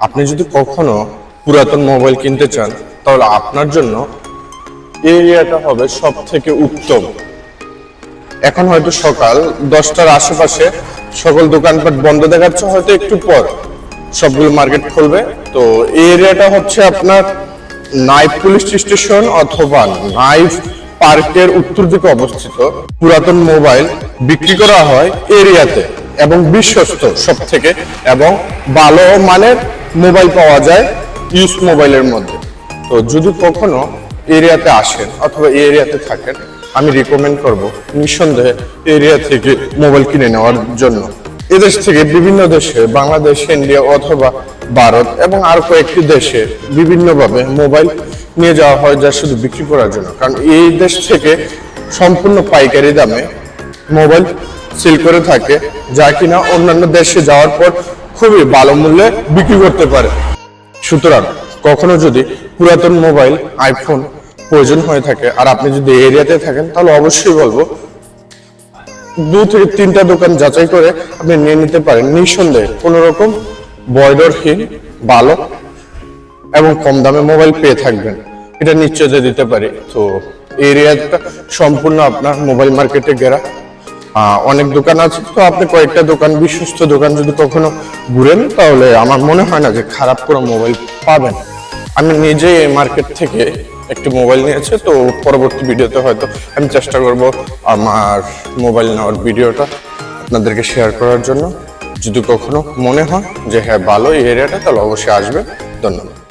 আপনি যদি কখনো পুরাতন মোবাইল কিনতে চান, তাহলে আপনার জন্য এরিয়াটা হবে সব থেকে উত্তম। এখন হয়তো সকাল দশটার আশেপাশে সকল দোকানপাট বন্ধ দেখাচ্ছে, হয়তো একটু পর সবগুলো মার্কেট খুলবে। তো এই এরিয়াটা হচ্ছে আপনার নাইফ পুলিশ স্টেশন অথবা নাইফ পার্কের উত্তর দিকে অবস্থিত। পুরাতন মোবাইল বিক্রি করা হয় এরিয়াতে এবং বিশ্বস্ত সব থেকে এবং ভালো মানের মোবাইল পাওয়া যায় ইউজ মোবাইলের মধ্যে। তো যদি কখনো এরিয়াতে আসেন অথবা এরিয়াতে থাকেন, আমি রিকমেন্ড করব নিঃসন্দেহে এরিয়া থেকে মোবাইল কিনে নেওয়ার জন্য। এদেশ থেকে বিভিন্ন দেশে, বাংলাদেশ, ইন্ডিয়া অথবা ভারত এবং আর কয়েকটি দেশে বিভিন্নভাবে মোবাইল নিয়ে যাওয়া হয় যা শুধু বিক্রি করার জন্য। কারণ এই দেশ থেকে সম্পূর্ণ পাইকারি দামে মোবাইল সেল করে থাকে, যা কিনা অন্যান্য দেশে যাওয়ার পর খুবই ভালো মূল্যে বিক্রি করতে পারে। সুতরাং কখনো যদি পুরাতন মোবাইল আইফোন প্রয়োজন হয়ে থাকে আর আপনি যদি এরিয়াতে থাকেন, তাহলে অবশ্যই বলব, দু থেকে তিনটা দোকান যাচাই করে আপনি নিয়ে নিতে পারেন। নিঃসন্দেহে কোনো রকম বয়ডরহীন ভালো এবং কম দামে মোবাইল পেয়ে থাকবেন। এটা নিশ্চয়তা দিতে পারি। তো এরিয়াটা সম্পূর্ণ আপনার মোবাইল মার্কেটে ঘেরা। অনেক দোকান আছে, তো আপনি কয়েকটা দোকান, বিশ্বস্ত দোকান যদি কখনো ঘুরেন, তাহলে আমার মনে হয় না যে খারাপ কোনো মোবাইল পাবেন। আমি নিজে মার্কেট থেকে একটি মোবাইল নিয়েছি, তো পরবর্তী ভিডিওতে হয়তো আমি চেষ্টা করব আমার মোবাইল নেওয়ার ভিডিওটা আপনাদেরকে শেয়ার করার জন্য। যদি কখনো মনে হয় যে হ্যাঁ ভালো এই এরিয়াটা তাহলে অবশ্যই আসবে ধন্যবাদ।